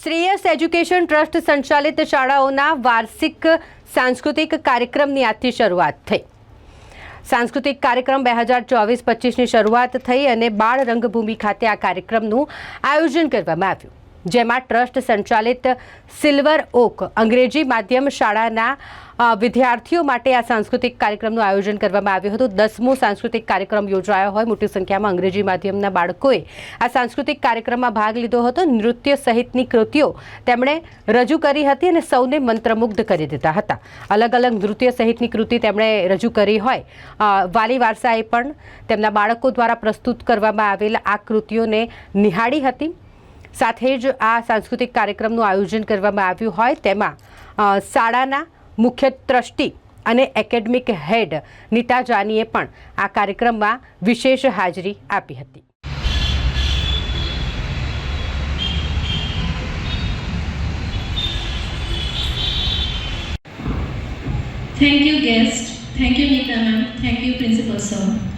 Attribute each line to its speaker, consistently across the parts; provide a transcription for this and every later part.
Speaker 1: Shreyas education trust સંચાલિત શાળાઓના વાર્ષિક સાંસ્કૃતિક કાર્યક્રમની આજથી શરૂઆત થઈ. સાંસ્કૃતિક કાર્યક્રમ બે હજાર ચોવીસ પચીસની શરૂઆત થઈ અને બાળ રંગભૂમિ ખાતે આ કાર્યક્રમનું આયોજન કરવામાં આવ્યું. જેમાં ટ્રસ્ટ સંચાલિત સિલ્વર ઓક, અંગ્રેજી માધ્યમ શાળાના વિદ્યાર્થીઓ માટે આ સાંસ્કૃતિક કાર્યક્રમનું આયોજન કરવામાં આવ્યું હતું. દસમો સાંસ્કૃતિક કાર્યક્રમ યોજાયો હોય, મોટી સંખ્યામાં અંગ્રેજી માધ્યમના બાળકોએ આ સાંસ્કૃતિક કાર્યક્રમમાં ભાગ લીધો હતો. નૃત્ય સહિતની કૃતિઓ તેમણે રજૂ કરી હતી અને સૌને મંત્રમુગ્ધ કરી દીધા હતા. અલગ અલગ નૃત્ય સહિતની કૃતિ તેમણે રજૂ કરી હોય વાલી વારસાએ પણ તેમના બાળકો દ્વારા પ્રસ્તુત કરવામાં આવેલ આ કૃતિઓને નિહાળી હતી. સાથે જ આ સાંસ્કૃતિક કાર્યક્રમનું આયોજન કરવામાં આવ્યું હોય તેમાં શાળાના મુખ્ય ટ્રસ્ટી અને એકેડમિક હેડ નીતા જાનીએ પણ આ કાર્યક્રમમાં વિશેષ હાજરી આપી હતી
Speaker 2: Thank you, guest. Thank you, Neeta ma'am. Thank you, Principal sir.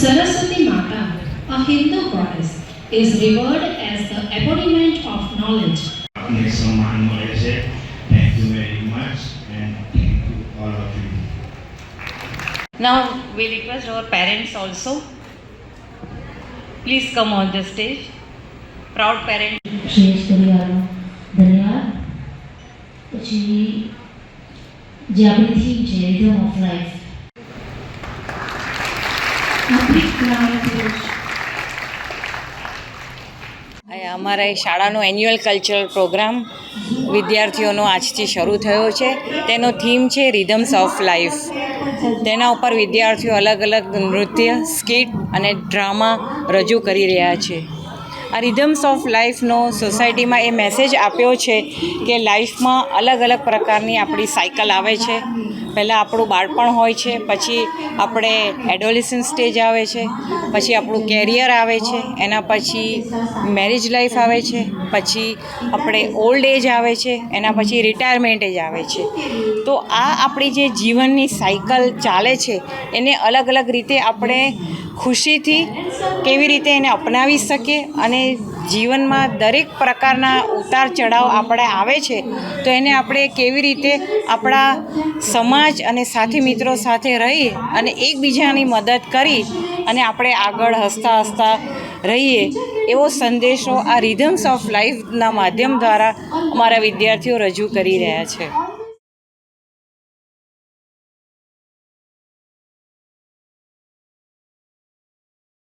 Speaker 2: Saraswati Mata, a Hindu goddess, is revered as the embodiment of knowledge.
Speaker 3: આપને સન્માન મળે છે thank you very much and thank you all of you
Speaker 4: Now we request our parents also. Please come on the stage. Proud parents.
Speaker 5: શ્રેષ્ઠ પરિવારનો ધન્યવાદ પછી જે આપણી થીમ છે રિધમ ઓફ લાઈફ આપણી ક્રાંતિ
Speaker 4: આ અમારા શાળાનો એન્યુઅલ કલ્ચરલ પ્રોગ્રામ વિદ્યાર્થીઓનો આજથી શરૂ થયો છે. તેનો થીમ છે રિધમ્સ ઓફ લાઈફ તેના ઉપર વિદ્યાર્થીઓ અલગ અલગ નૃત્ય સ્કિટ અને ડ્રામા રજૂ કરી રહ્યા છે. આ રિધમ્સ ઓફ લાઈફનો સોસાયટીમાં એ મેસેજ આપ્યો છે કે લાઈફમાં અલગ અલગ પ્રકારની આપણી સાયકલ આવે છે. પહેલાં આપણું બાળપણ હોય છે, પછી આપણે એડોલિસન સ્ટેજ આવે છે, પછી આપણું કેરિયર આવે છે, એના પછી મેરેજ લાઈફ આવે છે, પછી આપણે ઓલ્ડ એજ આવે છે, એના પછી રિટાયરમેન્ટ એજ આવે છે. તો આ આપણી જે જીવનની સાયકલ ચાલે છે, એને અલગ અલગ રીતે આપણે ખુશીથી કેવી રીતે એને અપનાવી શકીએ અને જીવનમાં દરેક પ્રકારના ઉતાર ચઢાવ આપણે આવે છે, તો એને આપણે કેવી રીતે આપણા સમાજ અને સાથી મિત્રો સાથે રહી અને એકબીજાની મદદ કરી અને આપણે આગળ હસતા હસતા રહીએ, એવો સંદેશો આ રિધમ્સ ઓફ લાઈફના માધ્યમ દ્વારા અમારા વિદ્યાર્થીઓ રજૂ કરી રહ્યા છે.